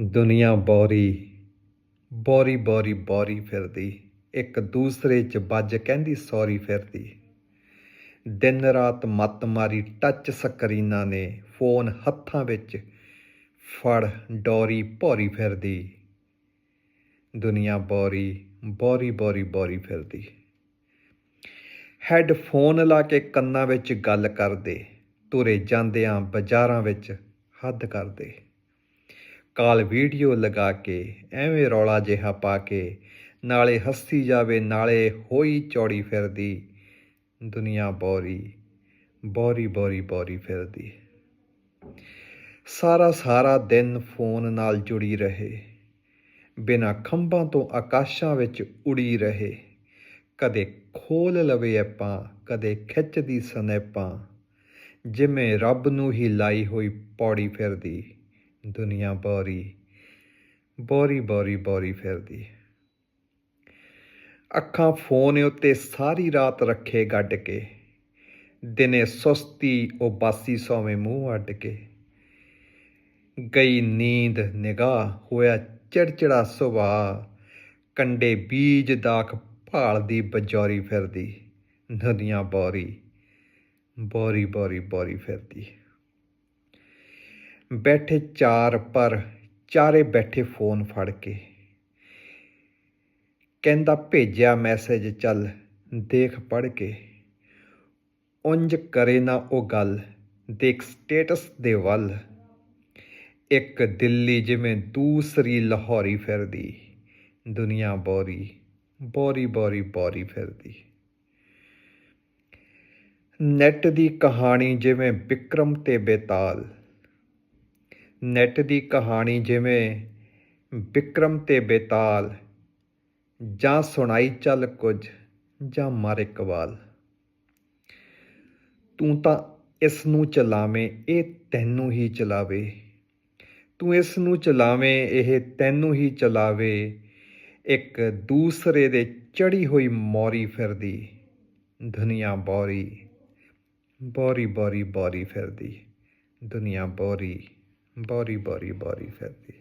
ਦੁਨੀਆ ਬੌਰੀ, ਬੋਰੀ ਬੋਰੀ ਬੋਰੀ ਫਿਰਦੀ। ਇੱਕ ਦੂਸਰੇ 'ਚ ਵੱਜ ਕਹਿੰਦੀ ਸੌਰੀ ਫਿਰਦੀ। ਦਿਨ ਰਾਤ ਮੱਤ ਮਾਰੀ ਟੱਚ ਸਕਰੀਨਾਂ ਨੇ, ਫੋਨ ਹੱਥਾਂ ਵਿੱਚ ਫੜ ਡੋਰੀ ਭੌਰੀ ਫਿਰਦੀ। ਦੁਨੀਆ ਬੋਰੀ ਬੋਰੀ ਬੋਰੀ ਬੋਰੀ ਫਿਰਦੀ। ਹੈੱਡਫੋਨ ਲਾ ਕੇ ਕੰਨਾਂ ਵਿੱਚ ਗੱਲ ਕਰਦੇ, ਤੁਰੇ ਜਾਂਦਿਆਂ ਬਾਜ਼ਾਰਾਂ ਵਿੱਚ ਹੱਦ ਕਰਦੇ। ਕਾਲ ਵੀਡੀਓ ਲਗਾ ਕੇ ਐਵੇਂ ਰੌਲਾ ਜਿਹਾ ਪਾ ਕੇ ਨਾਲੇ ਹੱਸੀ ਜਾਵੇ, ਨਾਲੇ ਹੋਈ ਚੌੜੀ ਫਿਰਦੀ। ਦੁਨੀਆ ਬੋਰੀ ਬੋਰੀ ਬੋਰੀ ਬੋਰੀ ਫਿਰਦੀ। ਸਾਰਾ ਸਾਰਾ ਦਿਨ ਫੋਨ ਨਾਲ ਜੁੜੀ ਰਹੇ। ਬਿਨਾਂ ਖੰਭਾਂ ਤੋਂ ਆਕਾਸ਼ਾਂ ਵਿੱਚ ਉੜੀ ਰਹੇ। ਕਦੇ ਖੋਲ ਲਵੇ ਐਪਾਂ, ਕਦੇ ਖਿੱਚਦੀ ਸਨੈਪਾਂ। ਜਿਵੇਂ ਰੱਬ ਨੂੰ ਹੀ ਲਾਈ ਹੋਈ ਪੌੜੀ ਫਿਰਦੀ। ਦੁਨੀਆ ਬੋਰੀ ਬੋਰੀ ਬੋਰੀ ਬੋਰੀ ਫਿਰਦੀ। ਅੱਖਾਂ ਫੋਨ ਉੱਤੇ ਸਾਰੀ ਰਾਤ ਰੱਖੇ ਗੱਡ ਕੇ। ਦਿਨੇ ਸੁਸਤੀ, ਉਹ ਬਾਸੀ ਸੌਵੇਂ ਮੂੰਹ ਅੱਡ ਕੇ। ਗਈ ਨੀਂਦ, ਨਿਗਾਹ ਹੋਇਆ ਚਿੜਚਿੜਾ ਸੁਭਾਅ। ਕੰਡੇ ਬੀਜ ਦਾਖ ਭਾਲ ਦੀ ਬਜੌਰੀ ਫਿਰਦੀ। ਨਦੀਆਂ ਬੋਰੀ ਬੋਰੀ ਬੋਰੀ ਬੋਰੀ ਫਿਰਦੀ। ਬੈਠੇ ਚਾਰ ਪਰ, ਚਾਰੇ ਬੈਠੇ ਫੋਨ ਫੜ ਕੇ। ਕਹਿੰਦਾ, ਭੇਜਿਆ ਮੈਸੇਜ ਚੱਲ, ਦੇਖ ਪੜ ਕੇ। ਉੰਜ ਕਰੇ ਨਾ ਉਹ ਗੱਲ, ਦੇਖ ਸਟੇਟਸ ਦੇ ਵੱਲ। ਇੱਕ ਦਿੱਲੀ ਜਿਵੇਂ ਦੂਸਰੀ ਲਾਹੌਰੀ ਫਿਰਦੀ, ਦੁਨੀਆ ਬੋਰੀ ਬੋਰੀ ਬੋਰੀ ਬੋਰੀ ਫਿਰਦੀ। ਨੈਟ ਦੀ ਕਹਾਣੀ ਜਿਵੇਂ ਵਿਕਰਮ ਤੇ ਬੇਤਾਲ ਨੈਟ ਦੀ ਕਹਾਣੀ ਜਿਵੇਂ ਵਿਕਰਮ ਤੇ ਬੇਤਾਲ, ਜਾਂ ਸੁਣਾਈ ਚੱਲ ਕੁਝ, ਜਾਂ ਮਾਰੇ ਕਵਾਲ ਤੂੰ ਤਾਂ ਇਸ ਨੂੰ ਚਲਾਵੇਂ, ਇਹ ਤੈਨੂੰ ਹੀ ਚਲਾਵੇ। ਤੂੰ ਇਸ ਨੂੰ ਚਲਾਵੇਂ, ਇਹ ਤੈਨੂੰ ਹੀ ਚਲਾਵੇ। ਇੱਕ ਦੂਸਰੇ ਦੇ ਚੜੀ ਹੋਈ ਮੌਰੀ ਫਿਰਦੀ, ਦੁਨੀਆ ਬੌਰੀ, ਬੋਰੀ ਬੋਰੀ ਬੌਰੀ ਫਿਰਦੀ, ਦੁਨੀਆ ਬੌਰੀ। ਬੋਰੀ ਬੋਰੀ ਬੋਰੀ ਫਿਰਦੀ